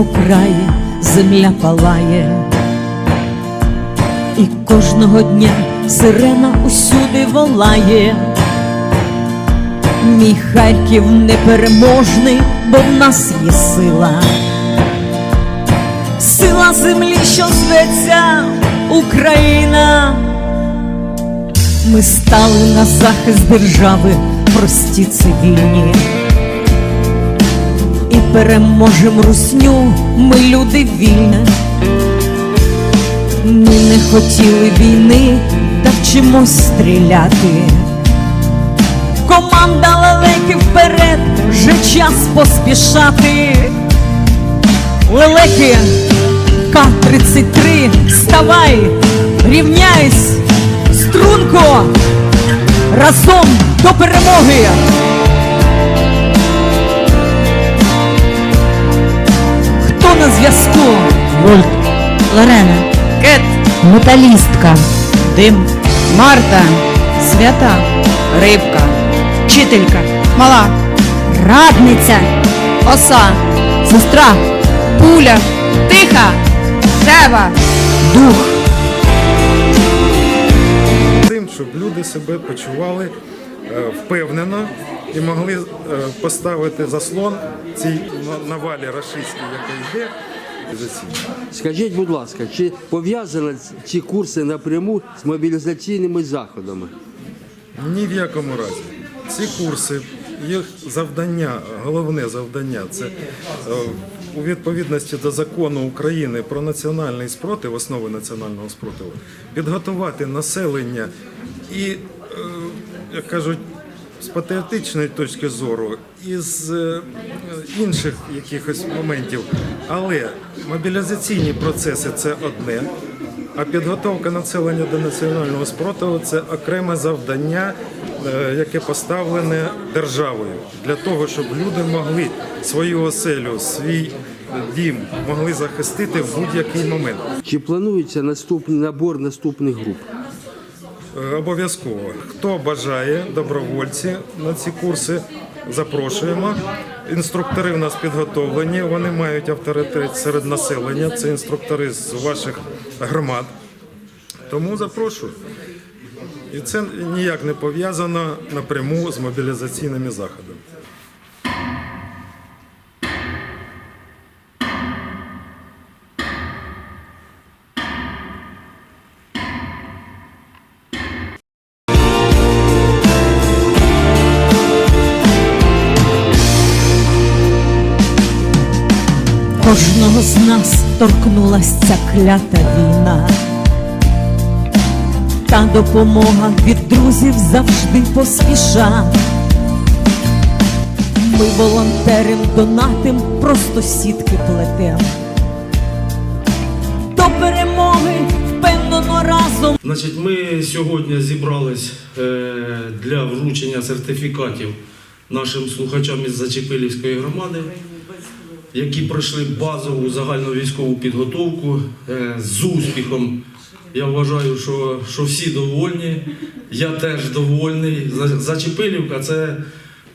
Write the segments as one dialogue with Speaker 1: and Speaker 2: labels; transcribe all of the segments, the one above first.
Speaker 1: У рідному нашому краї земля палає, і кожного дня сирена усюди волає. Мій Харків непереможний, бо в нас є сила. Сила землі, що зветься Україна. Ми стали на захист держави, прості цивільні. Переможем русню, ми люди вільні. Ми не хотіли війни, та вчимось стріляти. Команда лелеки вперед, вже час поспішати. Лелеки, К-33, вставай, рівняйсь, струнко, разом до перемоги. На зв'язку?
Speaker 2: Вольт, Лорена,
Speaker 1: Кет,
Speaker 2: металістка,
Speaker 1: Дим,
Speaker 2: Марта,
Speaker 1: Свята,
Speaker 2: Рибка,
Speaker 1: Вчителька,
Speaker 2: Мала, Радниця, Оса, Сестра, Пуля, Тиха, Шева, Дух.
Speaker 3: тим, щоб люди себе почували впевнено і могли е, поставити заслон цій навалі рашистській, яка йде.
Speaker 4: Скажіть, будь ласка, чи пов'язані ці курси напряму з мобілізаційними заходами?
Speaker 3: Ні в якому разі. Ці курси, їх завдання, головне завдання це е, у відповідності до закону України про національний спротив, основи національного спротиву, підготувати населення і, е, як кажуть, з патріотичної точки зору, і з е, інших якихось моментів. Але мобілізаційні процеси це одне, а підготовка населення до національного спротиву це окреме завдання, е, яке поставлене державою для того, щоб люди могли свою оселю, свій дім могли захистити в будь-який момент.
Speaker 4: Чи планується наступний набор наступних груп?
Speaker 3: Е, Обов'язково. Хто бажає, добровольці на ці курси, запрошуємо. Інструктори в нас підготовлені, вони мають авторитет серед населення. Це інструктори з ваших громад. Тому запрошую. І це ніяк не пов'язано напряму з мобілізаційними заходами.
Speaker 1: Кожного з нас торкнулась ця клята війна. Та допомога від друзів завжди поспіша. Ми волонтерим донатим, просто сітки плетем. До перемоги впевнено разом.
Speaker 5: Значить, ми сьогодні зібрались е, для вручення сертифікатів нашим слухачам із Зачепилівської громади, які пройшли базову загальну військову підготовку е, з успіхом. Я вважаю, що, що всі довольні. Я теж довольний. Зачепилівка це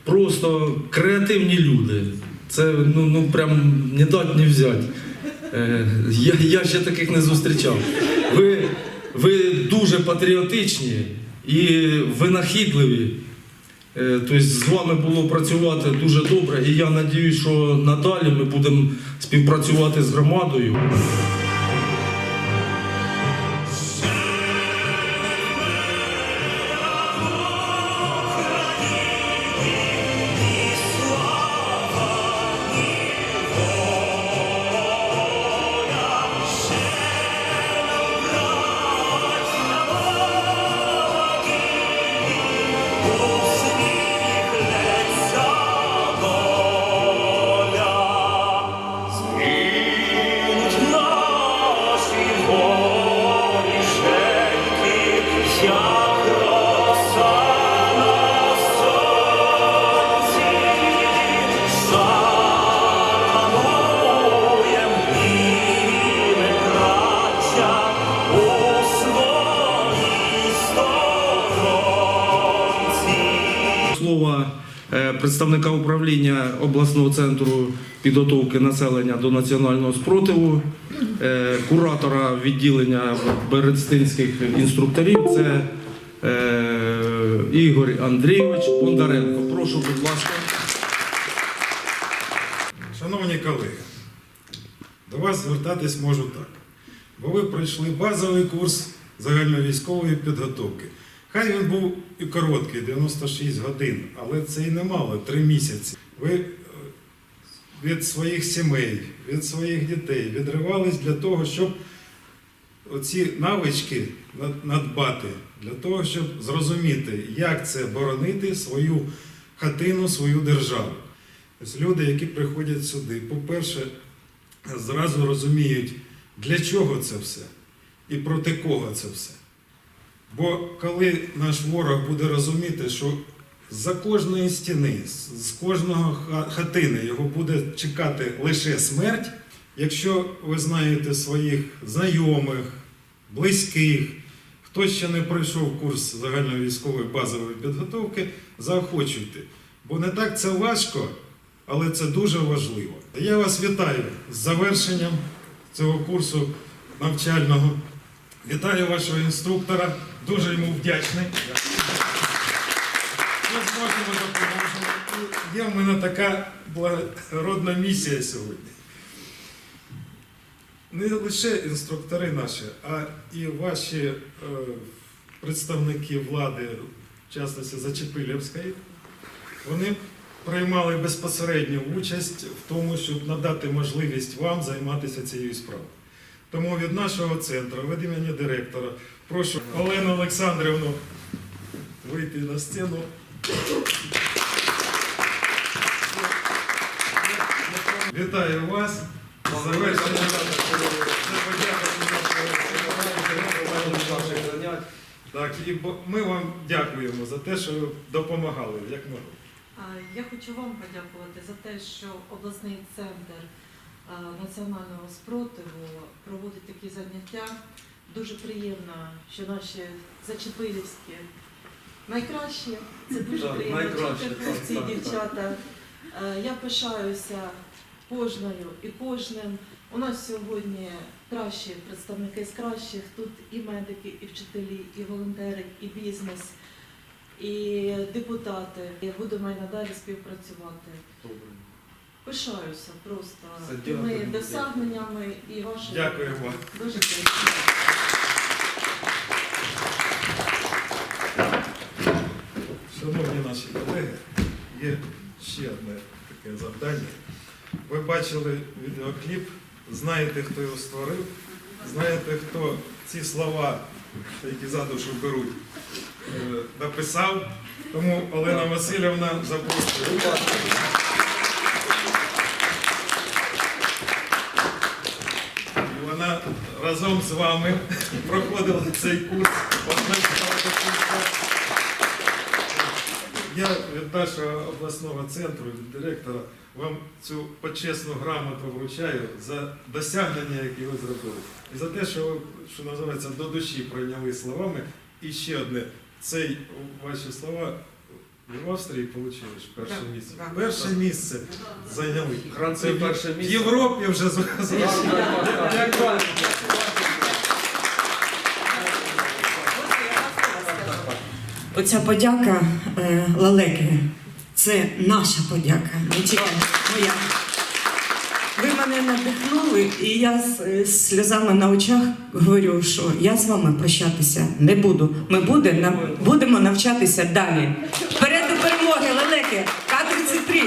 Speaker 5: просто креативні люди. Це ну, ну прям не дать, не взять. Е, Я, я ще таких не зустрічав. Ви, ви дуже патріотичні і винахідливі. Е, Тобто з вами було працювати дуже добре, і я сподіваюся, що надалі ми будемо співпрацювати з громадою. Представника управління обласного центру підготовки населення до національного спротиву, е, куратора відділення берестинських інструкторів. Це е, Ігор Андрійович Бондаренко. Прошу, будь ласка.
Speaker 3: Шановні колеги, до вас звертатись можу так. Бо ви пройшли базовий курс загальновійськової підготовки. Хай він був і короткий, 96 годин, але це і немало, 3 місяці. Ви е, від своїх сімей, від своїх дітей відривались для того, щоб оці навички надбати, для того, щоб зрозуміти, як це боронити свою хатину, свою державу. Тобто люди, які приходять сюди, по-перше, зразу розуміють, для чого це все і проти кого це все. Бо коли наш ворог буде розуміти, що за кожної стіни, з кожного хатини його буде чекати лише смерть, якщо ви знаєте своїх знайомих, близьких, хто ще не пройшов курс загальновійськової базової підготовки, заохочуйте. Бо не так це важко, але це дуже важливо. Я вас вітаю з завершенням цього курсу навчального. Вітаю вашого інструктора, дуже йому вдячний. Ми зможемо допоможемо. Є в мене така благородна місія сьогодні. Не лише інструктори наші, а і ваші е, представники влади, в частності Зачепилівської, вони приймали безпосередню участь в тому, щоб надати можливість вам займатися цією справою. Тому від нашого центру, від імені директора, прошу Олену Олександрівну вийти на сцену. Вітаю вас. Завершення. Від нашого. Так, і ми вам дякуємо за те, що ви допомагали, як могли.
Speaker 6: Я хочу вам подякувати за те, що обласний центр національного спротиву проводить такі заняття. Дуже приємно, що наші зачепилівські найкращі. Це дуже
Speaker 5: Так,
Speaker 6: приємно
Speaker 5: найкращі,
Speaker 6: чути
Speaker 5: так,
Speaker 6: хлопці
Speaker 5: так,
Speaker 6: дівчата. Е, Я пишаюся кожною і кожним. У нас сьогодні кращі представники з кращих. Тут і медики, і вчителі, і волонтери, і бізнес і депутати. Я будемо і надалі співпрацювати. Пишаюся просто
Speaker 5: Все,
Speaker 6: тими
Speaker 5: дякую.
Speaker 6: досягненнями і вашими.
Speaker 3: Дякуємо.
Speaker 6: Дуже дякую.
Speaker 3: Шановні наші колеги, є ще одне таке завдання. Ви бачили відеокліп, знаєте, хто його створив, знаєте, хто ці слова, які за душу беруть, е, написав. Тому Олена Васильівна запрошує. І Вона разом з вами проходила цей курс. Я від нашого обласного центру, від директора, вам цю почесну грамоту вручаю за досягнення, які ви зробили. І за те, що ви, що називається, до душі прийняли словами. І ще одне, цей ваші слова в Австрії отримали перше
Speaker 2: Да,
Speaker 3: місце.
Speaker 2: да.
Speaker 3: Перше місце зайняли. В-
Speaker 5: перше
Speaker 3: в
Speaker 5: місце.
Speaker 3: Європі вже з- з-
Speaker 7: Оця подяка е, Лалеки, це наша подяка, не тільки моя. Ви мене надихнули, і я з, е, з сльозами на очах говорю, що я з вами прощатися не буду. Ми буде, на, будемо навчатися далі. Вперед до перемоги, Лалеки, К-33,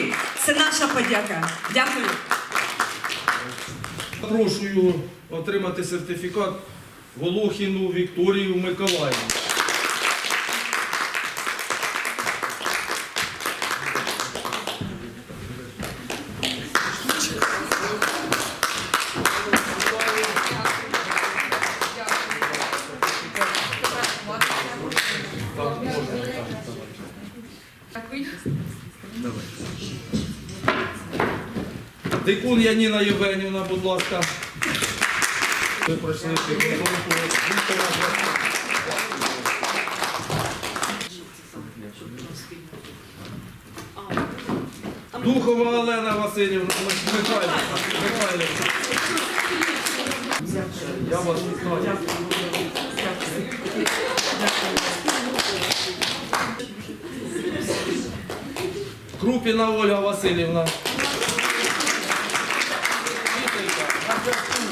Speaker 7: це наша подяка. Дякую.
Speaker 5: Запрошую отримати сертифікат Волохіну Вікторію Миколаївну. Дикун Яніна Євгенівна, будь ласка. Ви пройшли підготовку. Духова Олена Васильівна Михайлівна. Михайлівна. Я вас вітаю. Крупіна Ольга Васильівна.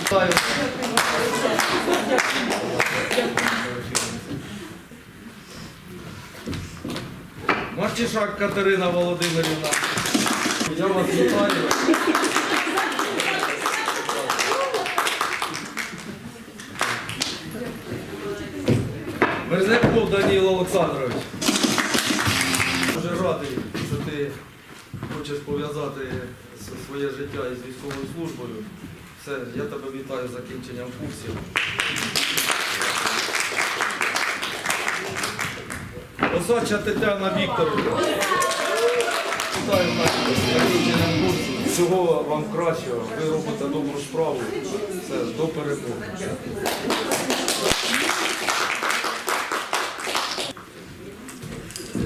Speaker 5: Вітаю. Мартішак Катерина Володимирівна. Я вас вітаю. Мерзляков Даніл Олександрович. Дуже радий, що ти хочеш пов'язати своє життя із військовою службою. Все, я тебе вітаю з закінченням курсів. Осадча Тетяна Вікторовна. Вітаю вас з закінченням курсів. Всього вам кращого. Ви робите добру справу. Все, до перемоги.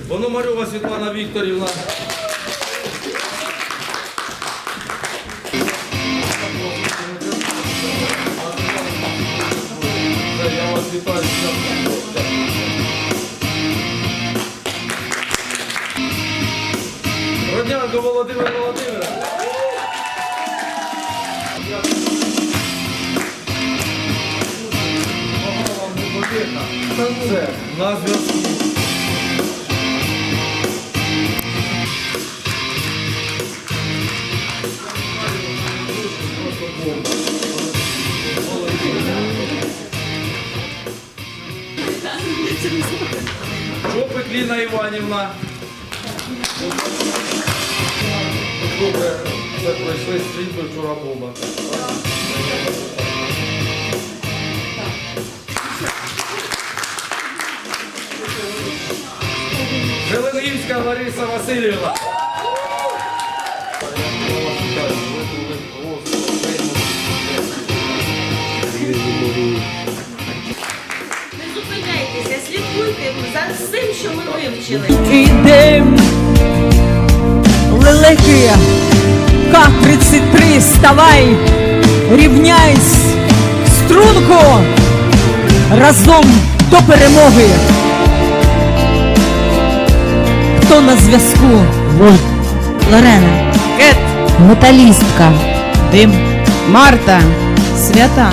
Speaker 5: Пономарьова Світлана Вікторівна. Вітаю. Родянко Володимир Володимира. Все, на зв'язку. Іванівна. Добре, це пройшли стрільби вчора бомба. Зеленівська Лариса Васильівна.
Speaker 8: Слідкуйте за всім, що ми вивчили.
Speaker 1: Ідем, лелеки, К-33, ставай, рівняйсь, в струнку, разом до перемоги. Хто на зв'язку?
Speaker 2: Вольт.
Speaker 1: Лорена.
Speaker 2: Кет.
Speaker 1: Металістка.
Speaker 2: Дим. Марта. Свята.